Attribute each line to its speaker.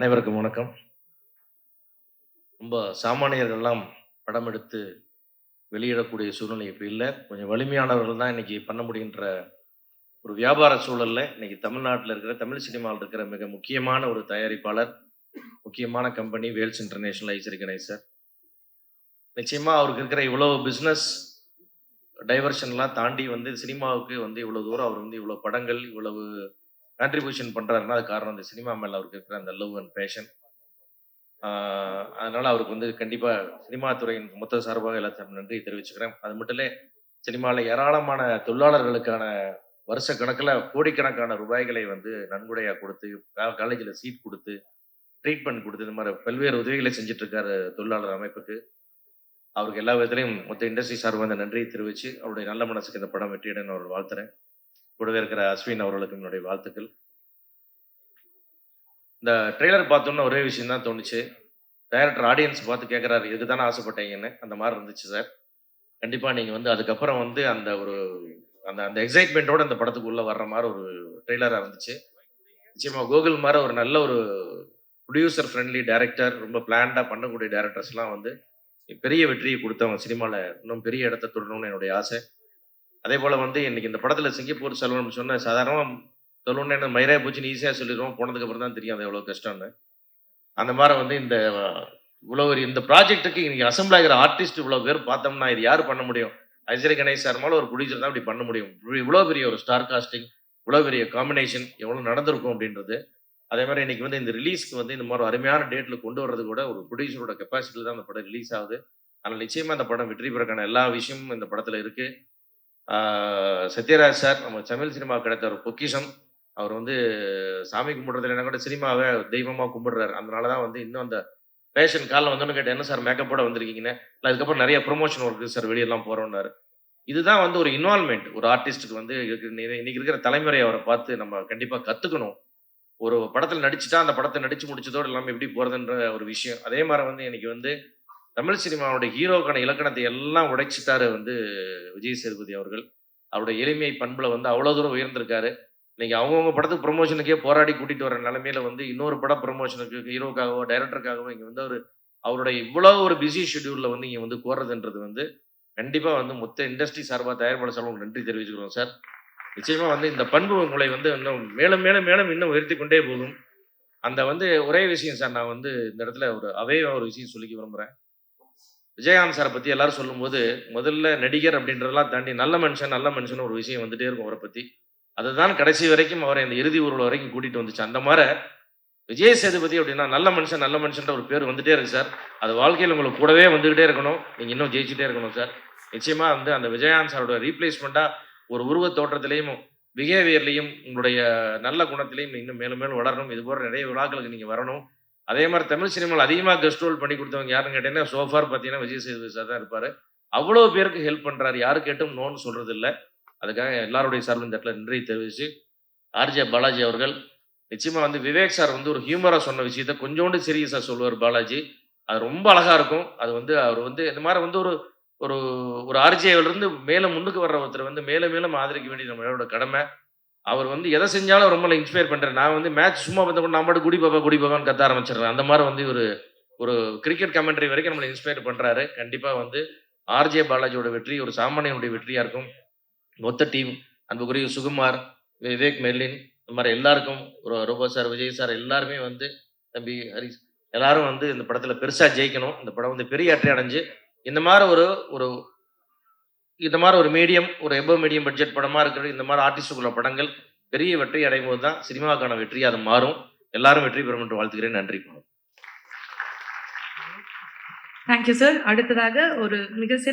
Speaker 1: அனைவருக்கும் வணக்கம். ரொம்ப சாமானியர்கள்லாம் படம் எடுத்து வெளியிடக்கூடிய சூழ்நிலை இப்போ இல்லை. கொஞ்சம் வலிமையானவர்கள் தான் இன்னைக்கு பண்ண முடிகின்ற ஒரு வியாபார சூழலில் இன்னைக்கு தமிழ்நாட்டில் இருக்கிற தமிழ் சினிமாவில் இருக்கிற மிக முக்கியமான ஒரு தயாரிப்பாளர் முக்கியமான கம்பெனி வேல்ஸ் இன்டர்நேஷனல் ஐசரி கணேசர் நிச்சயமாக அவருக்கு இருக்கிற இவ்வளோ பிஸ்னஸ் டைவர்ஷன்லாம் தாண்டி வந்து சினிமாவுக்கு வந்து இவ்வளோ தூரம் அவர் வந்து இவ்வளோ படங்கள் இவ்வளவு கான்ட்ரிபியூஷன் பண்ணுறாருன்னா அது காரணம் அந்த சினிமா மேலே அவருக்கு இருக்கிற அந்த லவ் அண்ட் பேஷன் அதனால் அவருக்கு வந்து கண்டிப்பாக சினிமா துறையின் மொத்த சார்பாக எல்லாத்தையும் நன்றி தெரிவிச்சுக்கிறேன். அது மட்டும் இல்லை சினிமாவில் ஏராளமான தொழிலாளர்களுக்கான வருஷ கணக்கில் கோடிக்கணக்கான ரூபாய்களை வந்து நன்கொடையாக கொடுத்து காலேஜில் சீட் கொடுத்து ட்ரீட்மெண்ட் கொடுத்து இந்த மாதிரி பல்வேறு உதவிகளை செஞ்சிட்ருக்காரு தொழிலாளர் அமைப்புக்கு. அவருக்கு எல்லா விதத்திலையும் மொத்த இண்டஸ்ட்ரி சார்பாக அந்த நன்றியை தெரிவித்து அவருடைய நல்ல மனசுக்கு இந்த படம் வெற்றியிடன்னு அவர் வாழ்த்துறேன். கூடவே இருக்கிற அஸ்வின் அவர்களுக்கு என்னுடைய வாழ்த்துக்கள். இந்த ட்ரெய்லர் பார்த்தோன்னே ஒரே விஷயம் தான் தோணுச்சு. டைரக்டர் ஆடியன்ஸ் பார்த்து கேட்குறாரு இதுக்கு தானே ஆசைப்பட்டீங்கன்னு? அந்த மாதிரி இருந்துச்சு சார். கண்டிப்பாக நீங்கள் வந்து அதுக்கப்புறம் வந்து அந்த ஒரு அந்த அந்த எக்ஸைட்மெண்ட்டோட அந்த படத்துக்கு உள்ளே வர்ற மாதிரி ஒரு ட்ரெய்லராக இருந்துச்சு. நிச்சயமாக கூகுள் மாதிரி ஒரு நல்ல ஒரு ப்ரொடியூசர் ஃப்ரெண்ட்லி டைரக்டர் ரொம்ப பிளான்டாக பண்ணக்கூடிய டேரக்டர்ஸ்லாம் வந்து பெரிய வெற்றியை கொடுத்தவங்க சினிமாவில் இன்னும் பெரிய இடத்த தொடரணும்னு என்னுடைய ஆசை. அதே போல் வந்து இன்னைக்கு இந்த படத்தில் சிங்கப்பூர் செல்வம் சொன்ன சாதாரணமாக சொல்லணும்னு மயிரா பூச்சின்னு ஈஸியாக சொல்லிடுவோம். போனதுக்கு அப்புறம் தான் தெரியும் அது எவ்வளோ கஷ்டம்னு. அந்த மாதிரி வந்து இந்த இவ்வளோ ஒரு இந்த ப்ராஜெக்ட்டுக்கு இன்னைக்கு அசம்பிள் ஆகிற ஆர்டிஸ்ட் இவ்வளோ பேர் பார்த்தோம்னா இது யார் பண்ண முடியும்? அஜய் கணேஷ் சார் மேலே ஒரு ப்ரொடியூசர் தான் இப்படி பண்ண முடியும். இவ்வளோ பெரிய ஒரு ஸ்டார் காஸ்டிங் இவ்வளோ பெரிய காம்பினேஷன் எவ்வளோ நடந்திருக்கும் அப்படின்றது. அதே மாதிரி இன்னைக்கு வந்து இந்த ரிலீஸ்க்கு வந்து இந்த மாதிரி அருமையான டேட்டில் கொண்டு வர்றது கூட ஒரு ப்ரொடியூசரோட கெப்பாசிட்டியில் தான் அந்த படம் ரிலீஸ் ஆகுது. அதனால் நிச்சயமாக அந்த படம் வெற்றி பெறக்கான எல்லா விஷயமும் இந்த படத்தில் இருக்குது சத்யராஜ் சார் நம்ம தமிழ் சினிமா கிடைத்த ஒரு பொக்கிஷம். அவர் வந்து சாமி கும்பிடுறதுல என்ன கூட சினிமாவை தெய்வமாக கும்பிடுறாரு. அதனால தான் வந்து இன்னும் அந்த பேஷன் காலில் வந்தோன்னு கேட்டேன் என்ன சார் மேக்கப்போட வந்திருக்கீங்கன்னு? இல்லை அதுக்கப்புறம் நிறைய ப்ரொமோஷன் ஒர்க்கு சார் வெளியெல்லாம் போகிறோம்னாரு இதுதான் வந்து ஒரு இன்வால்மெண்ட் ஒரு ஆர்டிஸ்ட்டுக்கு வந்து இன்னைக்கு இருக்கிற தலைமுறை அவரை பார்த்து நம்ம கண்டிப்பாக கற்றுக்கணும் ஒரு படத்தில் நடிச்சுட்டா அந்த படத்தை நடிச்சு முடிச்சதோடு இல்லாமல் எப்படி போகிறதுன்ற ஒரு விஷயம். அதே மாதிரி வந்து இன்னைக்கு வந்து தமிழ் சினிமாவுடைய ஹீரோக்கான இலக்கணத்தை எல்லாம் உடைச்சிட்டாரு வந்து விஜய் சேதுபதி அவர்கள். அவருடைய எளிமை பண்புல வந்து அவ்வளோ தூரம் உயர்ந்திருக்காரு. இன்னைக்கு அவங்கவுங்க படத்துக்கு ப்ரொமோஷனுக்கே போராடி கூட்டிட்டு வர நிலைமையில வந்து இன்னொரு படம் ப்ரொமோஷனுக்கு ஹீரோக்காகவோ டைரக்டருக்காகவோ இங்கே வந்து ஒரு அவருடைய இவ்வளோ ஒரு பிஸி ஷெட்யூல்ல வந்து இங்கே வந்து கோர்றதுன்றது வந்து கண்டிப்பாக வந்து மொத்த இண்டஸ்ட்ரி சார்பாக தயாரிப்பாளர் சார்பாக நன்றி தெரிவிச்சுக்கிறோம் சார். நிச்சயமாக வந்து இந்த பண்பு உங்களை வந்து இன்னும் மேலும் மேலும் மேலும் இன்னும் உயர்த்தி கொண்டே போகும். அந்த வந்து ஒரே விஷயம் சார் நான் வந்து இந்த இடத்துல ஒரு அவே ஒரு விஷயம் சொல்லிக்க விரும்புகிறேன் விஜயகாந்த் சாரை பற்றி எல்லாரும் சொல்லும்போது முதல்ல நடிகர் அப்படின்றதெல்லாம் தாண்டி நல்ல மனுஷன் நல்ல மனுஷன் ஒரு விஷயம் வந்துட்டே இருக்கும் அவரை பற்றி அதுதான் கடைசி வரைக்கும் அவரை இந்த இறுதி ஊர்வலம் வரைக்கும் கூட்டிகிட்டு வந்துச்சு. அந்த மாதிரி விஜய் சேதுபதி அப்படின்னா நல்ல மனுஷன் நல்ல மனுஷன்ற ஒரு பேர் வந்துட்டே இருக்கு சார். அது வாழ்க்கையில் உங்களுக்கு கூடவே வந்துகிட்டே இருக்கணும். நீங்கள் இன்னும் ஜெயிச்சுட்டே இருக்கணும் சார். நிச்சயமாக வந்து அந்த விஜயகாந்த் சாரோட ரீப்ளேஸ்மெண்ட்டாக ஒரு உருவ தோற்றத்திலையும் பிஹேவியர்லையும் உங்களுடைய நல்ல குணத்திலையும் இன்னும் மேலும் மேலும் வளரணும். இது போன்ற நிறைய விழாக்களுக்கு நீங்கள் வரணும். அதே மாதிரி தமிழ் சினிமாவில் அதிகமாக கெஸ்ட் ரோல் பண்ணி கொடுத்தவங்க யாருன்னு கேட்டீங்கன்னா சோஃபார் பார்த்தீங்கன்னா விஜய் சேதுபதி சார் தான் இருப்பார். அவ்வளோ பேருக்கு ஹெல்ப் பண்ணுறாரு யாரு கேட்டும் நோன்னு சொல்கிறது இல்லை அதுக்காக எல்லாருடைய சார்பில் இந்த இடத்துல நன்றி தெரிவித்து ஆர்ஜே பாலாஜி அவர்கள் நிச்சயமாக வந்து விவேக் சார் வந்து ஒரு ஹியூமராக சொன்ன விஷயத்த கொஞ்சோண்டு சீரியஸாக சொல்லுவார் பாலாஜி. அது ரொம்ப அழகாக இருக்கும். அது வந்து அவர் வந்து இந்த மாதிரி வந்து ஒரு ஒரு ஒரு ஆர்ஜேவிலிருந்து மேலே முன்னுக்கு வர்ற ஒருத்தர் வந்து மேலே மேலும் ஆதரிக்க வேண்டிய நம்மளோட கடமை. அவர் வந்து எதை செஞ்சாலும் ரொம்ப இன்ஸ்பயர் பண்ணுறேன் நான் வந்து மேட்ச் சும்மா பார்த்த கூட நான் மட்டும் குடி பாப்பா குடி பாப்பான்னு கத்த ஆரம்பிச்சிடுறேன். அந்த மாதிரி வந்து ஒரு ஒரு கிரிக்கெட் கமெண்ட்ரி வரைக்கும் நம்மளை இன்ஸ்பயர் பண்ணுறாரு கண்டிப்பாக வந்து ஆர்ஜே பாலாஜியோட வெற்றி ஒரு சாமானியனுடைய வெற்றியாக இருக்கும். மொத்த டீம் அன்புக்குரிய சுகுமார் விவேக் மெர்லின் இந்த மாதிரி எல்லாருக்கும் ஒரு ரோபோ சார் விஜய் சார் எல்லாருமே வந்து தம்பி ஹரிஷ் எல்லாரும் வந்து இந்த படத்தில் பெருசாக ஜெயிக்கணும். இந்த படம் வந்து பெரிய அட்டை அடைஞ்சு இந்த மாதிரி ஒரு ஒரு இந்த மாதிரி ஒரு மீடியம் ஒரு எபோ மீடியம் பட்ஜெட் படமா இருக்கிற இந்த மாதிரி ஆர்டிஸ்டுக்குள்ள படங்கள் பெரிய வெற்றி அடையும் போது தான் சினிமாவுக்கான வெற்றி அது மாறும். எல்லாரும் வெற்றி பெறும் என்று வாழ்த்துக்கிறேன் நன்றி.
Speaker 2: தேங்க்யூ சார் அடுத்ததாக ஒரு மிக சிறந்த